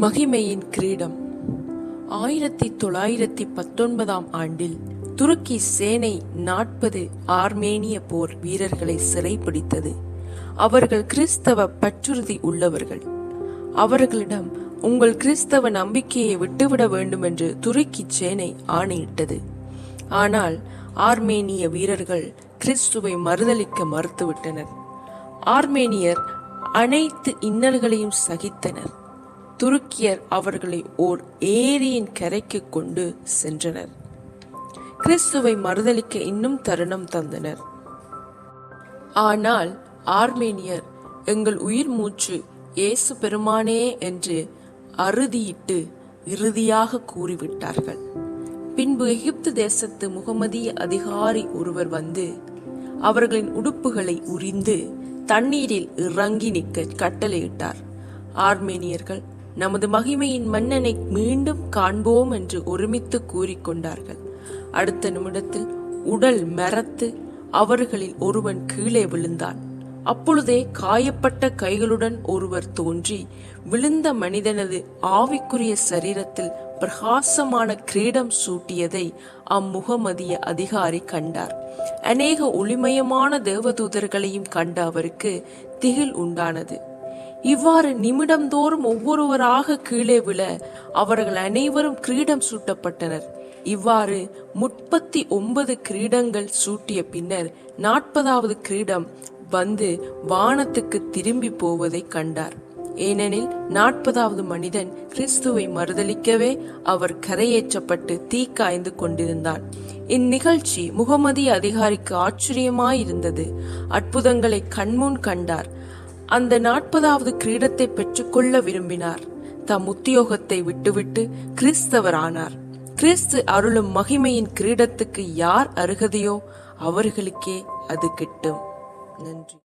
மகிமையின் கிரீடம். ஆயிரத்தி தொள்ளாயிரத்தி பத்தொன்பதாம் ஆண்டில் துருக்கி சேனை நாற்பது ஆர்மேனிய போர் வீரர்களை சிறைப்பிடித்தது அவர்கள் கிறிஸ்தவ பற்றுறுதி உள்ளவர்கள். அவர்களிடம் உங்கள் கிறிஸ்தவ நம்பிக்கையை விட்டுவிட வேண்டும் என்று துருக்கி சேனை ஆணையிட்டது. ஆனால் ஆர்மேனிய வீரர்கள் கிறிஸ்துவை மறுதலிக்க மறுத்துவிட்டனர். ஆர்மேனியர் அனைத்து இன்னல்களையும் சகித்தனர். துருக்கியர் அவர்களை ஓர் ஏரியின் கரைக்கு கொண்டு சென்றனர். கிறிஸ்துவை மறுதலிக்க இன்னும் தருணம் தந்தனர். ஆனால் ஆர்மேனியர் எங்கள் உயிர் மூச்சு இயேசு பெருமானே என்று அறுதியிட்டு இறுதியாக கூறிவிட்டார்கள். பின்பு எகிப்து தேசத்து முகமதிய அதிகாரி ஒருவர் வந்து அவர்களின் உடுப்புகளை உரிந்து தண்ணீரில் இறங்கி நிற்க கட்டளையிட்டார். ஆர்மேனியர்கள் நமது மகிமையின் மன்னனை மீண்டும் காண்போம் என்று ஒருமித்து கூறிக்கொண்டார்கள். அடுத்த நிமிடத்தில் உடல் மரத்து அவர்களில் ஒருவன் கீழே விழுந்தான். அப்பொழுதே காயப்பட்ட கைகளுடன் ஒருவர் தோன்றி விழுந்த மனிதனது ஆவிக்குரிய சரீரத்தில் பிரகாசமான கிரீடம் சூட்டியதை அம்முகமதிய அதிகாரி கண்டார். அநேக ஒளிமயமான தேவதூதர்களையும் கண்ட அவருக்கு திகில் உண்டானது. இவ்வாறு நிமிடம்தோறும் ஒவ்வொருவராக கீழே விழ அவர்கள் அனைவரும் கிரீடம் சூட்டப்பட்டனர். இவ்வாறு முப்பத்தி ஒன்பது கிரீடங்கள் சூட்டிய பின்னர் நாற்பதாவது கிரீடம் வந்து வானத்துக்கு திரும்பி போவதை கண்டார். ஏனெனில் நாற்பதாவது மனிதன் கிறிஸ்துவை மறுதலிக்கவே அவர் கரையேற்றப்பட்டு தீக்காய்ந்து கொண்டிருந்தார் இந்நிகழ்ச்சி முகமதி அதிகாரிக்கு ஆச்சரியமாயிருந்தது. அற்புதங்களை கண்முன் கண்டார். அந்த நாற்பதாவது கிரீடத்தை பெற்றுக்கொள்ள விரும்பினார். தம் உத்தியோகத்தை விட்டுவிட்டு கிறிஸ்தவரானார். கிறிஸ்து அருளும் மகிமையின் கிரீடத்துக்கு யார் அருகதையோ அவர்களுக்கே அது கிட்டும். நன்றி.